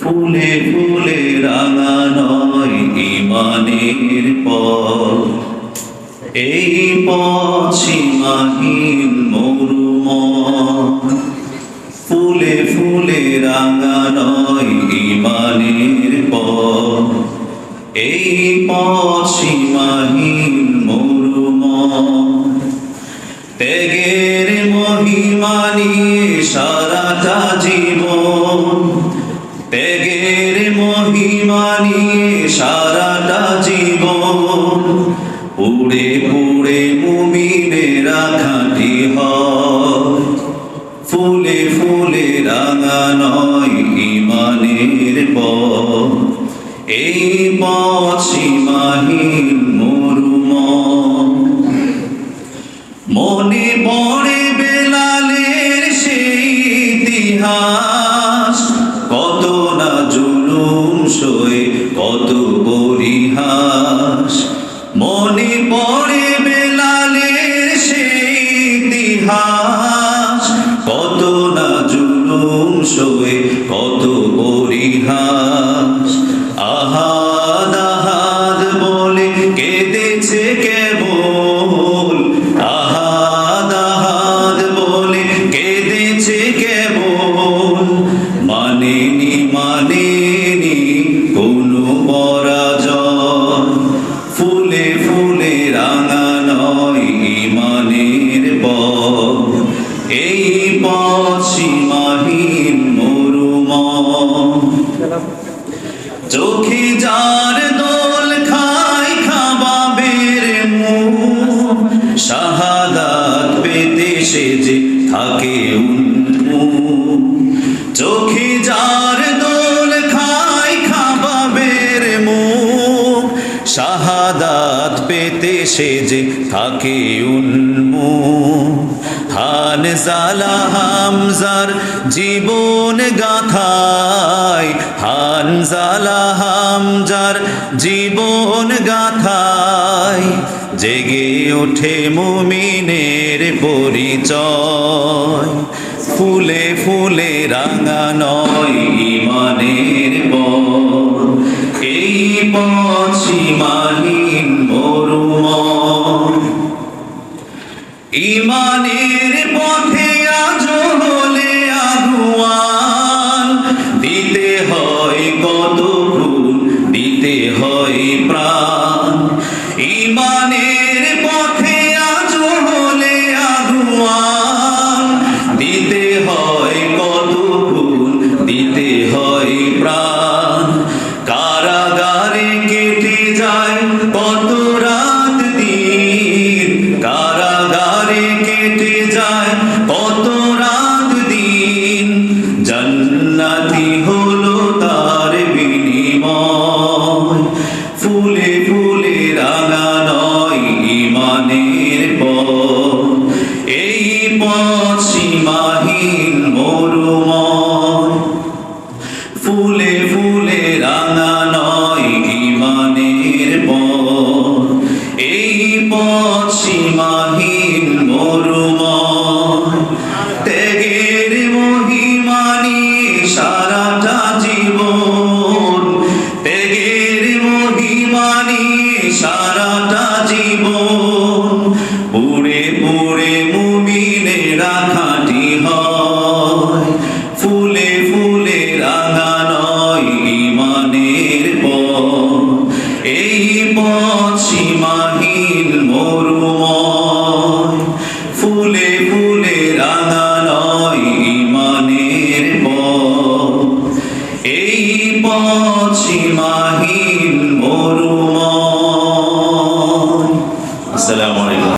ফুলে ফুলে রাঙা নয় ইমানের পথ। এই পথ মরুময় ফুলে ফুলে রাঙা নয় ইমানের পথ। এই পথ মরুময় ত্যাগের মহিমা নিয়ে সারাটা জীবন মহিমা নিয়ে সারাটা জীবন। পুড়ে পুড়ে মুমিনেরা খাঁটি হয়। ফুলে ফুলে রাঙা নয় ইমানের পথ। এই পথ সীমাহীন মরুময়। মনে পড়ে বেলালের সেই ইতিহাস। মনে পড়ে বেলালের সেই ইতিহাস। কত না জুলুম সয়ে কত পরিহাস। আহাদ আহাদ বলে কেঁদেছে কেবল। আহাদ আহাদ বলে কেঁদেছে কেবল। মানেনি মানেনি সীমাহীন মরুময়। চোখে যার দোল খায় খাবাবের শাহাদাত পেতে সে যে থাকে চোখে যার দোল খায় খাবাবের শাহাদাত পেতে সে থাকে উন্মুখ হান জালা হামজার জীবন গাথায়। হান জালা হামজার জীবন গাথায়। জেগে ওঠে মুমিনের পরিচয়। ফুলে ফুলে রাঙা নয় ইমানের পথ এই পথ মরুময়। ইমানের সীমাহীন মরুময়। ফুলে ফুলে রাঙা নয় ইমানের পথ। এই পথ সীমাহীন মরুময়। ত্যাগের মহিমানি সারাটা জীবন। ত্যাগের মহিমানি সারাটা এই পথ সীমাহীন